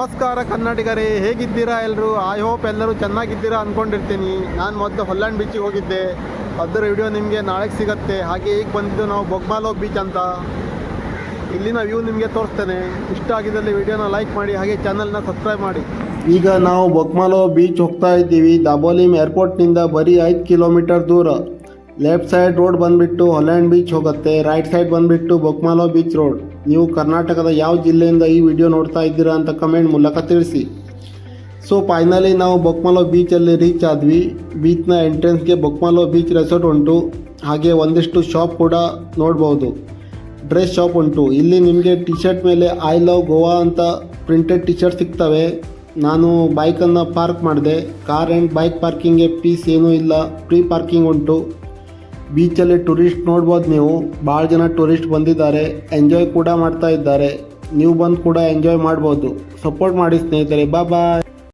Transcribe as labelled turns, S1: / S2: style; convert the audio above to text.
S1: ನಮಸ್ಕಾರ ಕನ್ನಡಿಗರೇ, ಹೇಗಿದ್ದೀರಾ ಎಲ್ಲರೂ ಐ ಹೋಪ್ ಎಲ್ಲರೂ ಚೆನ್ನಾಗಿದ್ದೀರಾ ಅಂದ್ಕೊಂಡಿರ್ತೀನಿ ನಾನು ಮೊದಲು ಹೊಲ್ಲಾಂಡ್ ಬೀಚಿಗೆ ಹೋಗಿದ್ದೆ. ಅದರ ವಿಡಿಯೋ ನಿಮಗೆ ನಾಳೆಗೆ ಸಿಗುತ್ತೆ. ಹಾಗೆ ಈಗ ಬಂದಿದ್ದು ನಾವು ಬೊಗ್ಮಾಲೋಗ್ ಬೀಚ್ ಅಂತ. ಇಲ್ಲಿನ ವ್ಯೂ ನಿಮಗೆ ತೋರಿಸ್ತೇನೆ. ಇಷ್ಟ ಆಗಿದ್ದಲ್ಲಿ ವಿಡಿಯೋನ ಲೈಕ್ ಮಾಡಿ, ಹಾಗೆ ಚಾನಲ್ನ ಸಬ್ಸ್ಕ್ರೈಬ್ ಮಾಡಿ. ಈಗ ನಾವು ಬೊಗ್ಮಾಲೋ ಬೀಚ್ ಹೋಗ್ತಾ ಇದ್ದೀವಿ. ದಾಬೋಲಿಮ್ ಏರ್ಪೋರ್ಟ್ನಿಂದ ಬರೀ ಐದು ಕಿಲೋಮೀಟರ್ ದೂರ. ಲೆಫ್ಟ್ ಸೈಡ್ ರೋಡ್ ಬಂದುಬಿಟ್ಟು ಹೊಲ್ಯಾಂಡ್ ಬೀಚ್ ಹೋಗುತ್ತೆ, ರೈಟ್ ಸೈಡ್ ಬಂದುಬಿಟ್ಟು ಬೊಕ್ಮಾಲೋ ಬೀಚ್ ರೋಡ್. ನೀವು ಕರ್ನಾಟಕದ ಯಾವ ಜಿಲ್ಲೆಯಿಂದ ಈ ವಿಡಿಯೋ ನೋಡ್ತಾ ಇದ್ದೀರಾ ಅಂತ ಕಮೆಂಟ್ ಮೂಲಕ ತಿಳಿಸಿ. ಸೊ ಫೈನಲಿ ನಾವು ಬೊಕ್ಮಾಲೋ ಬೀಚಲ್ಲಿ ರೀಚ್ ಆದ್ವಿ. ಬೀಚ್ನ ಎಂಟ್ರೆನ್ಸ್ಗೆ ಬೊಕ್ಮಾಲೋ ಬೀಚ್ ರೆಸಾರ್ಟ್ ಉಂಟು. ಹಾಗೆ ಒಂದಿಷ್ಟು ಶಾಪ್ ಕೂಡ ನೋಡ್ಬೋದು. ಡ್ರೆಸ್ ಶಾಪ್ ಉಂಟು. ಇಲ್ಲಿ ನಿಮಗೆ ಟಿ ಶರ್ಟ್ ಮೇಲೆ ಐ ಲವ್ ಗೋವಾ ಅಂತ ಪ್ರಿಂಟೆಡ್ ಟಿ ಶರ್ಟ್ ಸಿಗ್ತವೆ. ನಾನು ಬೈಕನ್ನು ಪಾರ್ಕ್ ಮಾಡಿದೆ. ಕಾರ್ ಆ್ಯಂಡ್ ಬೈಕ್ ಪಾರ್ಕಿಂಗ್ಗೆ ಪೀಸ್ ಏನೂ ಇಲ್ಲ. ಫ್ರೀ ಪಾರ್ಕಿಂಗ್ ಉಂಟು. ಬೀಚಲ್ಲಿ ಟೂರಿಸ್ಟ್ ನೋಡ್ಬೋದು ನೀವು. ಭಾಳ ಜನ ಟೂರಿಸ್ಟ್ ಬಂದಿದ್ದಾರೆ. ಎಂಜಾಯ್ ಕೂಡ ಮಾಡ್ತಾ ಇದ್ದಾರೆ. ನೀವು ಬಂದು ಕೂಡ ಎಂಜಾಯ್ ಮಾಡ್ಬೋದು. ಸಪೋರ್ಟ್ ಮಾಡಿ ಸ್ನೇಹಿತರೆ. ಬಾ ಬಾಯ್